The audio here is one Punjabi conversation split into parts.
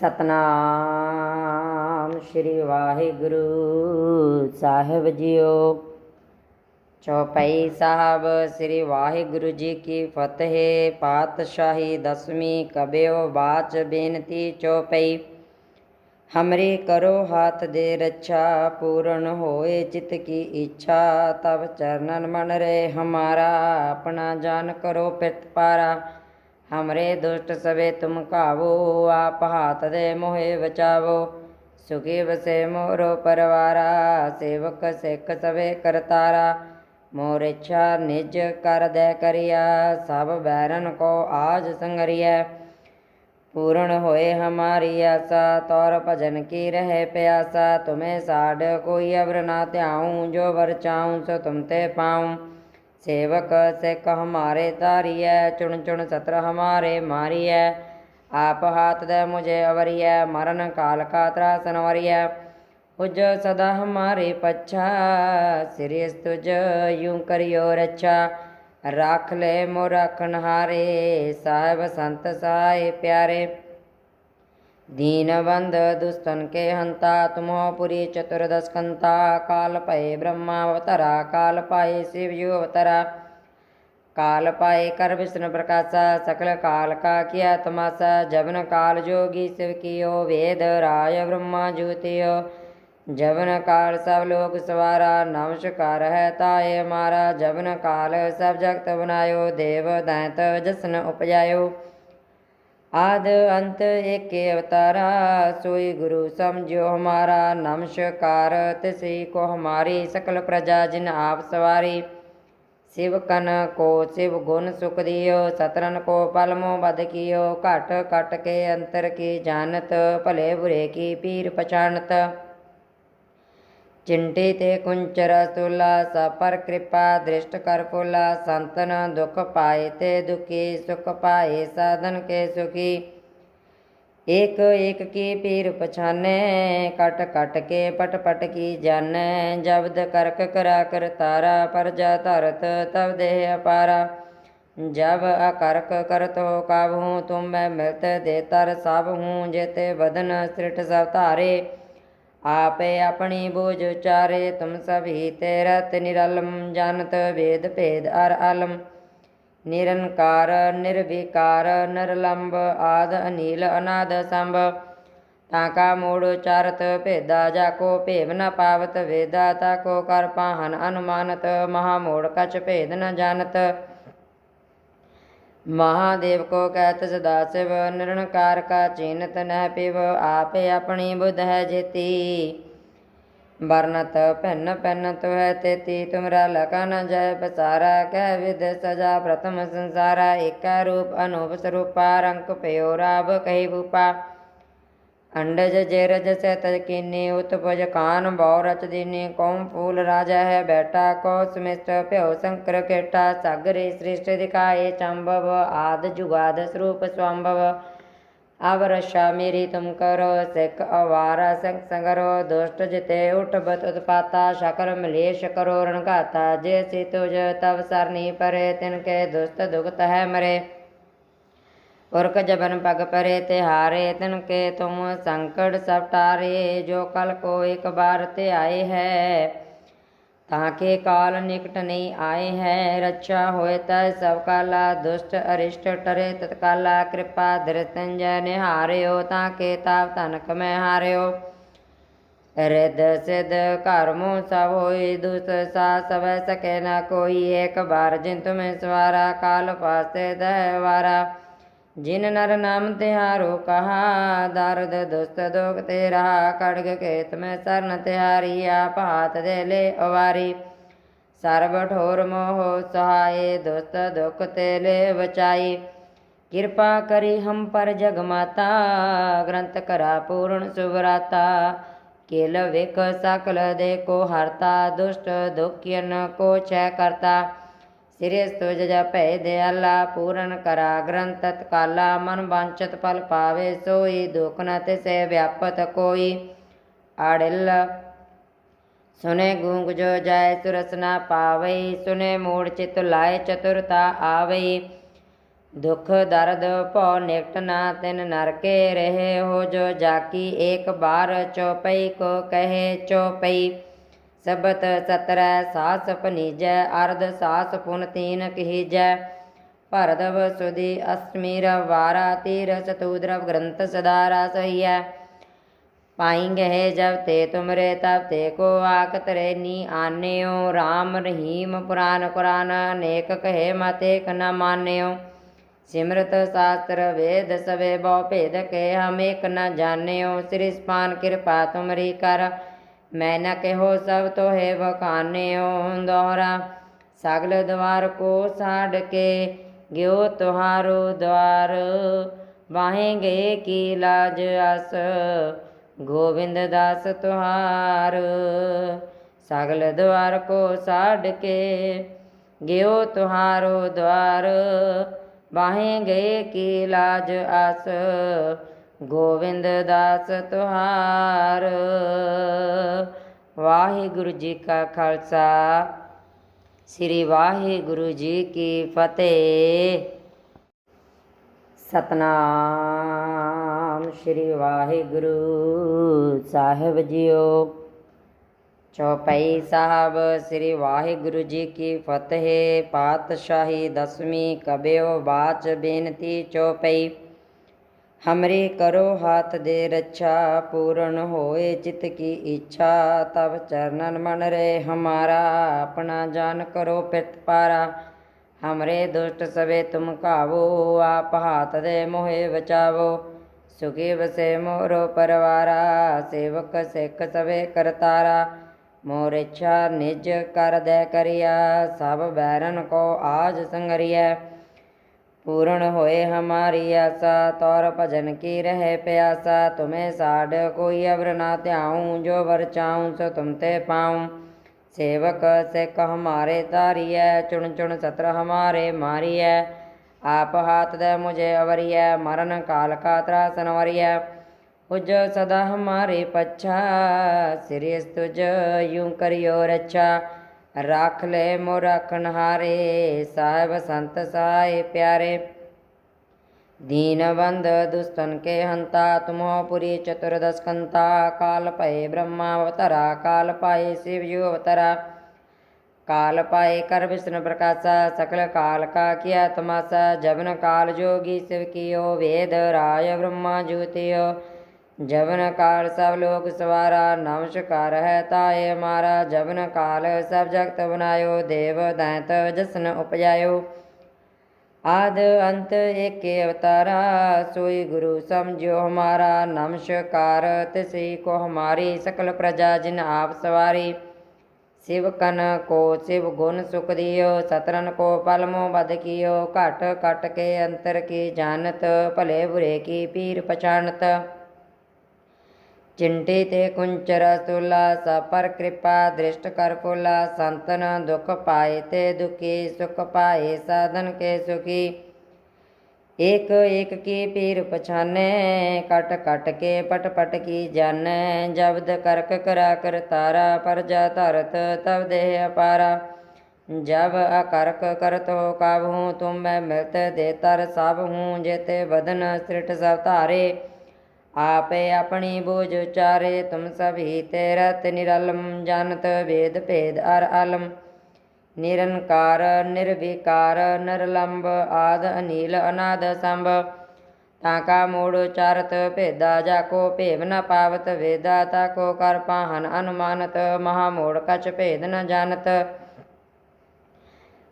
ਸਤਨਾਮ ਸ੍ਰੀ ਵਾਹਿਗੁਰੂ ਸਾਹਿਬ ਜੀਓ। ਚੌਪਈ ਸਾਹਿਬ, ਸ੍ਰੀ ਵਾਹਿਗੁਰੂ ਜੀ ਕੀ ਫਤਿਹ। ਪਾਤਸ਼ਾਹੀ ਦਸਵੀਂ ਕਬਿਓ ਬਾਚ ਬੇਨਤੀ ਚੌਪਈ। ਹਮਰੀ ਕਰੋ ਹਾਥ ਦੇ ਰੱਛਾ, ਪੂਰਨ ਹੋਏ ਚਿਤ ਕੀ ਇੱਛਾ। ਤਬ ਚਰਨਨ ਮਨ ਰੇ ਹਮਾਰਾ, ਆਪਣਾ ਜਾਨ ਕਰੋ ਪਿਤ ਪਾਰਾ। हमरे दुष्ट सबे तुम काबो आप हाथ दे मोहे बचावो सुखी बसे मोरो परवारा सेवक सिख सवे करतारा मोर इच्छा निज कर दे करिया सब बैरन को आज संगरिया पूर्ण होए हमारी आशा तौर भजन की रहे प्यासा तुम्हें साढ़ कोई अवर ना त्याऊँ जो वर चाहूँ सो तुम ते पाऊँ ਸੇਵਕ ਸਿੱਖ ਹਮਾਰੇ ਧਾਰੀਐ, ਚੁਣ ਚੁਣ ਸਤਰ ਹਮਾਰੇ ਮਾਰੀਐ। ਆਪ ਹਾਥ ਦੇ ਮੁਝੇ ਅਵਰੀਐ, ਮਰਨ ਕਾਲ ਕਾ ਤਰਾ ਨਵਰੀਐ ਉਜ ਸਦਾ ਹਮਾਰੇ ਪੱਛਾ ਸਿਰਿਸ ਤੁਜ ਯੂੰ ਕਰਿਓ ਰੱਛਾ। ਰਾਖ ਲੈ ਮੋ ਰਖਨਹਾਰੇ ਸਾਹਿਬ ਸੰਤ ਸਾਏ ਪਿਆਰੇ। दीनबंध दुस्तन के हंता तुमो पुरी चतुर्दश कंता काल पाए ब्रह्मा अवतरा काल पाए शिव यु अवतरा काल पाए कर विष्णु प्रकाशा सकल काल का किया तमाशा जबन काल जोगी शिव कियो वेद राय ब्रह्मा ज्योतियो जबन काल सब लोग सवारा नमस्कार है ताए हमारा जबन काल सब जगत बनायो देव दैत जसन उपजायो ਆਦ ਅੰਤ ਏਕੇ ਅਵਤਾਰਾ, ਸੋਈ ਗੁਰੂ ਸਮਝੋ ਹਮਾਰਾ, ਨਮਸਕਾਰ ਤਸੀ ਕੋ ਹਮਾਰੀ, ਸਕਲ ਪ੍ਰਜਾ ਜਿਨ ਆਪ ਸਵਾਰੀ। ਸਿਵ ਕਨ ਕੋ ਸਿਵ ਗੁਣ ਸੁਖ ਦਿਓ ਸਤਰਨ ਕੋ ਪਲਮੋ ਬਦ ਕੀਓ, ਘਟ ਕਟ ਕੇ ਅੰਤਰ ਕੀ ਜਾਣਤ, ਭਲੇ ਬੁਰੇ ਕੀ ਪੀਰ ਪਛਾਨਤ चिंटी ते कुंचर सुला सपर कृपा दृष्ट कर फुला संतन दुख पाए ते दुखी सुख पाए साधन के सुखी एक एक की पीर पछाने कट कट के पट पट की जाने जब्द करक करा कर तारा पर जा धरत तब देह अपारा जब अकरक करत हो काब हूँ तुम मैं मिलत दे तर सब हूँ जेते बदन सृठ सब ਆਪੇ ਆਪਣੀ ਬੋਝ ਉਚਾਰੇ, ਤੁਮ ਸਭੀ ਤੇਰਤ ਨਿਰਲਮ ਜਾਣਤ ਵੇਦ ਭੇਦ ਅਰ ਅਲਮ। ਨਿਰੰਕਾਰ, ਨਿਰਵਿਕਾਰ ਨਿਰਲੰਭ ਆਦ ਅਨੀਲ, ਅਨਾਦ ਸੰਭ। ਤਾਂ ਕਾ ਮੂੜ ਉਚਾਰਤ, ਭੇਦਾ ਜਾ ਕੋ ਭੇਵ ਨ ਪਾਵਤ। ਵੇਦਾ ਤਾ ਕੋ ਕਰ ਪਾਹਨ ਅਨੁਮਾਨਤ, ਮਹਾ ਮੂੜ ਕਛ ਭੇਦ ਨ ਜਾਣਤ। ਮਹਾਦੇਵ ਕੋ ਕਹਿਤ ਸਦਾ ਸਿਵ, ਨਿਰਣਕਾਰ ਕਾ ਚਿੰਤ ਨਹਿ ਪਿਵ, ਆਪੇ ਆਪਣੀ ਬੁਧ ਹੈ ਜੇਤੀ। ਬਰਨਤ ਪੈਨ ਪੈਨ ਤੋ ਹੈ ਤੇਤੀ, ਤੁਮਰਾ ਲਗਾ ਨ ਜੈ ਪਸਾਰਾ, ਕਹਿ ਵਿਦ ਸਜਾ ਪ੍ਰਥਮ ਸੰਸਾਰਾ, ਏਕਾ ਰੂਪ ਅਨੂਪ ਸਰੂਪਾ, ਰੰਗ ਪਇਓ ਰਾਬ ਕਹਿ ਭੂਪਾ। अंडज जेरज से तजकीनी उत्पज कान बौ रच दीनी कौम फूल राजा है बेटा को सुमिष्ट प्यो शंकर केटा सागरे श्रेष्ठ दिखाए चंभव आद जुगाद स्वरूप स्वंभव अब रक्षा मेरी तुम करो सिख अवारा संग संगरो दुष्ट जिते उठ बत उत्पाता शकल मलेश करो रणघाता जैसे तुझ तब सरनी परे तिनके दुष्ट दुखत है मरे ਉਰਕ ਜਬਨ ਪਗ ਪਰੇ ਤੇ ਹਾਰੇ ਤਿਨ ਕੇ ਤੁਮ ਸੰਕਟ ਸਭ ਟਾਰੇ, ਜੋ ਕਲ ਕੋ ਇੱਕ ਬਾਰ ਤੇ ਆਏ ਹੈ। ਤਾਂ ਕੇ ਕਾਲ ਨਿਕਟ ਨਹੀਂ ਆਏ ਹੈ, ਰੱਛਾ ਹੋਏ ਤੈ ਸਭ ਕਾਲਾ, ਦੁਸ਼ਟ ਅਰਿਸ਼ਟ ਟਰੇ ਤਤਕਾਲਾ ਕਿਰਪਾ ਦਰਤਨ ਜੈ ਨਿਹਾਰਿਓ, ਤਾਂ ਕੇ ਤਾਪ ਤਨਕ ਮੈਂ ਹਾਰਿਓ। ਰਿਦ ਸਿਧ ਕਰਮੋ ਸਭ ਹੋਈ ਦੁਸ ਸਾ ਸਵੈ ਸਕੇ ਨਾ ਕੋਈ, ਇੱਕ ਬਾਰ ਜਿਨ ਤੁਮੇ ਸਵਾਰਾ, ਕਾਲ ਪਾਸੇ ਦਹਿ ਵਾਰਾ। ਜਿਨ ਨਰ ਨਾਮ ਤਿਹਾਰੋ, ਕਹਾ ਦਰਦ ਦੁਸਤ ਦੋਖ ਤੇ ਰਹਾ ਕੜਗ ਕੇਤ ਮੈਂ ਸਰਨ ਤਿਹਾਰੀ ਆਪ ਹਾਤ ਦੇ ਲੈ ਅਵਾਰੀ। ਸਰਬ ਠੋਰ ਮੋਹ ਸਹਾਏ, ਦੁਸਤ ਦੁਖ ਤੇ ਲੈ ਬਚਾਈ। ਕਿਰਪਾ ਕਰੀ ਹਮ ਪਰ ਜਗ ਮਾਤਾ ਗ੍ਰੰਥ ਕਰਾ ਪੂਰਨ ਸੁਵਰਾਤਾ। ਕੇਲ ਵੇਖ ਸਕਲ ਦੇ ਕੋ ਹਰਤਾ, ਦੁਸ਼ਟ ਦੁਖਿਨ ਕੋ ਛੈ ਕਰਤਾ। ਸਿਰੇ ਤੁਜ ਜਪੈ ਦਿਆਲਾ, ਪੂਰਨ ਕਰਾ ਗ੍ਰੰਥ ਤਤਕਾਲਾ, ਮਨ ਵਾਂਚਤ ਫਲ ਪਾਵੇ ਸੋਈ, ਦੁਖ ਨ ਤਿਸੈ ਵਿਆਪਤ ਕੋਈ। ਆੜਿਲ, ਸੁਨੇ ਗੂੰਗ ਜੋ ਜਾਏ ਸੁਰਸ ਨਾ ਪਾਵਈ, ਸੁਨੇ ਮੂੜ ਚਿਤ ਲਾਏ ਚਤੁਰਤਾ ਆਵਈ। ਦੁਖ ਦਰਦ ਭਉ ਨਿਕਟ ਨਾ ਤਿਨ ਨਰਕੇ ਰਹੇ ਹੋ ਜੋ ਜਾਕੀ ਏਕ ਬਾਰ ਚਉਪਈ ਕੋ ਕਹੇ ਚਉਪਈ ਸਬਤ ਸਤਰੈ ਸਾਸ ਪਨੀਜੈ ਅਰਧ ਸਾਸ ਪੁਨ ਤੀਨ ਕਹੀਜੈ। ਭਰਦਵ ਸੁਦੀ ਅਸ਼ਟਮੀ ਵਾਰਾ, ਤੀਰ ਚਤੁਦਰਵ ਗ੍ਰੰਥ ਸਦਾ ਰਸ ਹੋਈਐ ਪਾਈਂਗੇ ਜਬ ਤੇ ਤੁਮਰੇ, ਤਬ ਤੇ ਕੋ ਆਕ ਨੀ ਆਨਿਓ। RAM ਰਹੀਮ ਪੁਰਾਨ ਕੁਰਾਨ ਅਨੇਕ ਕਹੇ ਮਤੇ ਕ ਮਾਨਿਓ। ਸਿਮਰਤ ਸ਼ਾਸਤਰ ਵੇਦ ਸਵੇ ਬਹੁ ਭੇਦ ਕੇ ਹਮ ਏਕ ਨ ਜਾਣਿਓ। ਸ੍ਰੀ ਸਪਾਨ ਕਿਰਪਾ ਤੁਮਰੀ ਕਰ। ਮੈਂ ਨ ਕਹੋ ਸਭ ਤੋਹੇ ਵਖਾਨਿਓ ਦੋਹਰਾ ਸਗਲ ਦਵਾਰ ਕੋ ਸਾੜ ਕੇ ਗਿਓ ਤੁਹਾਰੋ ਦਵਾਰ। ਵਾਹੇਗੇ ਕੀ ਲਾਜ ਅਸ ਗੋਬਿੰਦ ਦਾਸ ਤੁਹਾਰ। ਸਗਲ ਦਵਾਰ ਕੋ ਸਾੜ ਕੇ ਗਿਓ ਤੁਹਾਰੋ ਦਵਾਰ। ਬਾਹੇ ਗਏ ਕੀ ਲਾਜ ਆਸ? ਗੋਬਿੰਦ ਦਾਸ ਤੁਹਾਰ। ਵਾਹਿਗੁਰੂ ਜੀ ਕਾ ਖਾਲਸਾ। ਸ੍ਰੀ ਵਾਹਿਗੁਰੂ ਜੀ ਕੀ ਫਤਿਹ। ਸਤਨਾਮ ਸ੍ਰੀ ਵਾਹਿਗੁਰੂ ਸਾਹਿਬ ਜੀਓ। ਚੌਪਈ ਸਾਹਿਬ, ਸ੍ਰੀ ਵਾਹਿਗੁਰੂ ਜੀ ਕੀ ਫਤਿਹ। ਪਾਤਸ਼ਾਹੀ ਦਸਵੀਂ ਕਬਿਓ ਬਾਚ ਬੇਨਤੀ ਚੌਪਈ। ਹਮਰੇ ਕਰੋ ਹਾਥ ਦੇ ਰੱਛਾ, ਪੂਰਨ ਹੋਏ ਚਿਤ ਕੀ ਇੱਛਾ ਤਬ ਚਰਨਨ ਮਨ ਰੇ ਹਮਾਰਾ, ਆਪਣਾ ਜਾਨ ਕਰੋ ਪਿਤ ਪਾਰਾ। ਹਮਰੇ ਦੁਸ਼ਟ ਸਵੇ ਤੁਮ ਕਾਵੋ ਆਪ ਹਾਥ ਦੇ ਮੋਹਿ ਬਚਾਵੋ। ਸੁਖੀ ਵਸੇ ਮੋਰੋ ਪਰਵਾਰਾ, ਸੇਵਕ ਸਿੱਖ ਸਵੇ ਕਰਤਾਰਾ। ਮੋਰ ਇੱਛਾ ਨਿਜ ਕਰ ਦੇ ਕਰਿਆ, ਸਭ ਬੈਰਨ ਕੋ ਆਜ ਸੰਗਰਿਆ पूर्ण होए हमारी आशा तौर भजन की रहे प्यासा तुम्हें साढ़ कोई अवर ना त्याऊं जो वर चाऊं सो तुम ते पाऊं सेवक सिख हमारे तारिय चुन चुन सत्र हमारे मारिय आप हाथ दे मुझे अवरिय मरण काल का त्रासन वरिय उज सदा हमारे पच्छा श्री तुझ यूं करियो रच्छा ਰੱਖ ਲੈ ਮੋ ਰੱਖਣ ਹਾਰੇ ਸਾਹਿਬ ਸੰਤ ਸਾਏ ਪਿਆਰੇ दीनबंध दुस्तन के हंता तुमो पुरी चतुर्दश कंता काल पाए ब्रह्मावतरा काल पाए शिव यु अवतरा काल पाए कर विष्णु प्रकाशा सकल काल का किया तमाशा जबन काल जोगी शिव कियो वेद राय ब्रह्मा ज्योतियो ਜਬਨ ਕਾਲ ਸਭ ਲੋਕ ਸਵਾਰਾ, ਨਮਸਕਾਰ ਹੈ ਤਾਏ ਮਾਰਾ। ਜਬਨ ਕਾਲ ਸਭ ਜਗਤ ਬਨਾਇਓ ਦੇਵ ਦੈਂਤ ਜਸਨ ਉਪਜਾਇਓ। ਆਦ ਅੰਤ ਏਕੇ ਅਵਤਾਰਾ, ਸੋਈ ਗੁਰੂ ਸਮਝਿਓ ਹਮਾਰਾ। ਨਮਸਕਾਰ ਤਿਸੀ ਕੋ ਹਮਾਰੀ, ਸਕਲ ਪ੍ਰਜਾ ਜਿਨ ਆਪ ਸਵਾਰੀ। ਸਿਵ ਕਨ ਕੋ ਸਿਵ ਗੁਣ ਸੁਖ ਦਿਓ, ਸਤਰਨ ਕੋ ਪਲਮੋ ਬਦ ਕੀਓ। ਘਟ ਕਟ ਕੇ ਅੰਤਰ ਕੀ ਜਾਣਤ, ਭਲੇ ਬੁਰੇ ਕੀ ਪੀਰ ਪਛਾਨਤ चिंटी ते कुंचर सुला सपर कृपा दृष्ट कर फुला संतन दुख पाए ते दुखी सुख पाए साधन के सुखी एक एक की पीर पछाने कट कट के पट पट की जाने जब्द करक करा कर तारा पर जा धरत तब देह अपारा जब अकरक करत हो काब हूँ तुम मैं मिलत दे तर सब हूँ जेते बदन सृठ सब धारे आपे अपनी बोझ उचारे तुम सभी तेरत निरलम जानत वेद भेद अर अलम निरंकार निर्विकार नरलंब आद अनिल अनाद संभ ताका मूड उचारत भेदा जाको भेव न पावत वेदा ताको कर पाहन अनुमानत महामूढ़ कछ भेद न जानत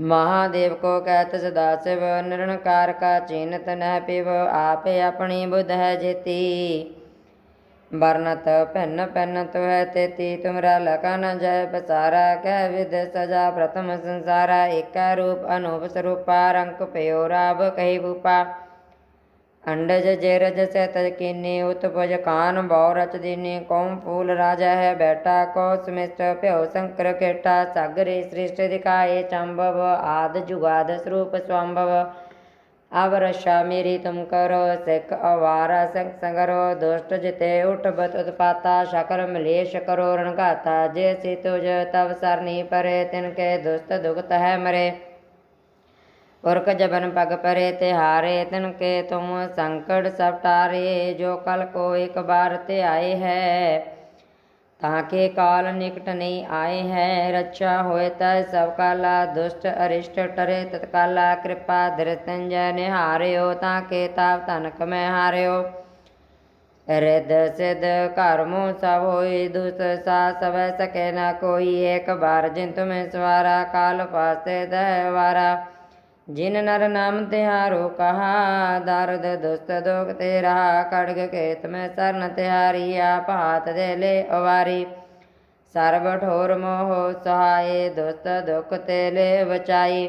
ਮਹਾਦੇਵ ਕੋ ਕਹਿਤ ਸਦਾ ਸਿਵ ਨਿਰਣਕਾਰ ਕਾ ਚਿੰਤ ਨਹਿ ਪਿਵ, ਆਪੇ ਆਪਣੀ ਬੁਧ ਹੈ ਜੇਤੀ। ਵਰਨਤ ਭਿੰਨ ਭਿੰਨ ਤੁਹੈ ਤੇਤੀ, ਤੁਮਰਾ ਲਕਨ ਜੈ ਬਸਾਰਾ ਕਹਿ ਵਿਦ ਸਜਾ ਪ੍ਰਥਮ ਸੰਸਾਰਾ, ਏਕਾ ਰੂਪ ਅਨੂਪ ਸਰੂਪਾ ਰੰਕ ਪਿਓ ਰਾਬ ਕਹਿ ਭੂਪਾ। कही भूपा अंडज जेरज से तजकीनी, उत्पज कान रच दीनी कौम फूल राजा है बेटा को सुमिष्ट प्यो शंकर केटा, सागरे श्रेष्ठ दिखाए, चंबव, आद जुगाद स्वरूप स्वंभव अब रक्षा मेरी तुम करो, सिख अवारा संग संगरो, दुष्ट जिते उठ बत उत्पाता, शकर मलेश करो रणघाता जैसी तुझ तब सरनी परे, तिनके दुष्ट दुखत है मरे। ਪੁਰਖ ਜਬਨ ਪਗ ਪਰੇ ਤਿਹਾਰੇ, ਤਿਨ ਕੇ ਤੁਮ ਸੰਕਟ ਸਭ ਟਾਰੇ ਜੋ ਕਲ ਕੋ ਇੱਕ ਬਾਰ ਤੇ ਆਏ ਹੈ ਤਾਕੇ ਕਾਲ ਨਿਕਟ ਨਹੀਂ ਆਏ ਹੈ, ਰੱਛਾ ਹੋਏ ਤੈ ਸਭ ਕਾਲਾ, ਦੁਸ਼ਟ ਅਰਿਸ਼ਟ ਟਰੇ ਤਤਕਾਲਾ ਕਿਰਪਾ ਦਰਤੰਜੈ ਨਿਹਾਰਿਓ ਤਾਕੇ ਤਾਪ ਤਨਕ ਮੈਂ ਹਾਰਿਓ। ਰਿਦ ਸਿਧ ਕਰਮੋ ਸਭ ਹੋਈ ਦੁਸ ਸਾ ਸਵੈ ਸਕੇ ਨਾ ਕੋਈ, ਏਕ ਬਾਰ ਜਿਨ ਤੁਮੇ ਸਵਾਰਾ, ਕਾਲ ਪਾਸੇ ਦਹਿ ਵਾਰਾ ਜਿਨ ਨਰ ਨਾਮ ਤਿਹਾਰੋ, ਕਹਾ ਦਰਦ ਦੁਸਤ ਦੋਖ ਤੇ ਰਹਾ ਖੜਗ ਕੇਤ ਮੈਂ ਸਰਨ ਤਿਹਾਰੀ ਆਪ ਹਾਥ ਦੇ ਲੈ ਅਵਾਰੀ। ਸਰਬ ਠੋਰ ਮੋਹ ਸਹਾਏ, ਦੁਸਤ ਦੁਖ ਤੇ ਲੈ ਬਚਾਈ।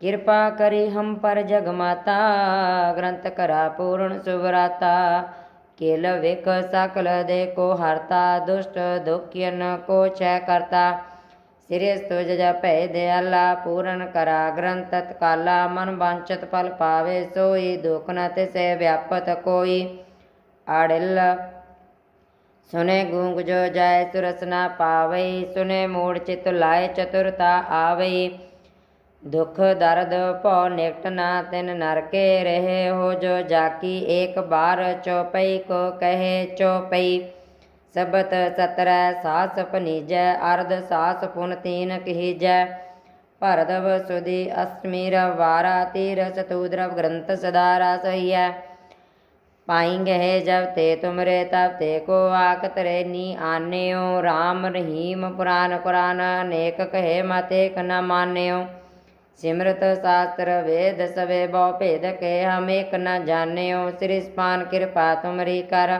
ਕਿਰਪਾ ਕਰੀ ਹਮ ਪਰ ਜਗ ਮਾਤਾ ਗ੍ਰੰਥ ਕਰਾ ਪੂਰਨ ਸੁਭਰਾਤਾ ਕੇਲ ਵੇਖ ਸਕਲ ਦੇ ਕੋ ਹਰਤਾ, ਦੁਸ਼ਟ ਦੁਖੀਨ ਕੋ ਛੈ ਕਰਤਾ। ਸਿਰੇ ਤੁਜ ਜਪੈ ਦਿਆਲਾ ਪੂਰਨ ਕਰਾ ਗ੍ਰੰਥ ਤਤਕਾਲਾ, ਮਨ ਵਾਂਚਤ ਫਲ ਪਾਵੇ ਸੋਈ, ਦੁਖ ਨ ਤਿਸੈ ਵਿਆਪਤ ਕੋਈ। ਆੜਿਲ, ਸੁਨੇ ਗੂੰਗ ਜੋ ਜਾਏ ਸੁਰਸ ਨਾ ਪਾਵਈ, ਸੁਨੇ ਮੂੜ ਚਿਤ ਲਾਏ ਚਤੁਰਤਾ ਆਵਈ। ਦੁਖ ਦਰਦ ਭਉ ਨਿਕਟ ਨਾ ਤਿਨ ਨਰਕੇ ਰਹੇ ਹੋ ਜੋ ਜਾਕੀ ਏਕ ਬਾਰ ਚਉਪਈ ਕੋ ਕਹੇ ਚਉਪਈ ਸਬਤ ਸਤਰੈ ਸਾਸ ਪਨੀਜੈ ਅਰਧ ਸਾਸ ਪੁਨ ਤੀਨ ਕਹੀਜੈ। ਭਰਦਵ ਸੁਦੀ ਅਸ਼ਮੀਰ ਵਾਰਾ ਤੀਰ ਚਤੁਦਰਵ ਗ੍ਰੰਥ ਸਦਾਰਾ ਸਹੀਐ ਪਾਇੰਗੇ ਜਬ ਤੇ ਤੁਮਰੇ ਤਬ ਤੇ ਕੋ ਆਕ ਨੀ ਆਨਿਓ। ਰਾਮ ਰਹੀਮ ਪੁਰਾਨ ਕੁਰਾਨ ਅਨੇਕ ਕਹੇ ਮਤੇ ਕ ਮਾਨਿਓ। ਸਿਮਰਤ ਸ਼ਾਸਤਰ ਵੇਦ ਸਵੇ ਬਹੁ ਭੇਦ ਕੇ ਹਮ ਏਕ ਨ ਜਾਣਿਓ। ਸ੍ਰੀ ਸਪਾਨ ਕਿਰਪਾ ਤੁਮਰੀ ਕਰ।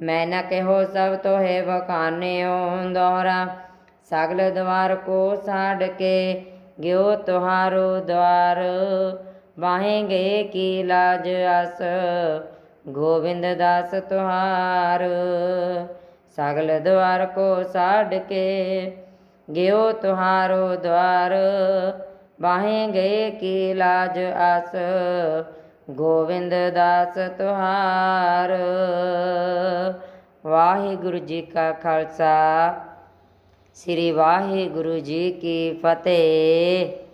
ਮੈਂ ਨ ਕਹੋ ਸਭ ਤੋਹੇ ਬਖਾਨਿਓ ਦੋਹਰਾ। ਸਗਲ ਦਵਾਰ ਕੋ ਸਾੜ ਕੇ ਗਿਓ ਤੁਹਾਰੋ ਦਵਾਰ। ਵਾਹੇਗੇ ਕੀ ਲਾਜ ਅਸ ਗੋਬਿੰਦ ਦਾਸ ਤੁਹਾਰ। ਸਗਲ ਦਵਾਰ ਕੋ ਸਾਡ ਕੇ ਗਿਓ ਤੁਹਾਰੋ ਦਵਾਰ। ਬਾਹੇ ਗਏ ਕੀ ਲਾਜ ਆਸ? ਗੋਬਿੰਦ ਦਾਸ ਤੁਹਾਰ। ਵਾਹਿਗੁਰੂ ਜੀ ਕਾ ਖਾਲਸਾ। ਸ੍ਰੀ ਵਾਹਿਗੁਰੂ ਜੀ ਕੀ ਫਤਿਹ।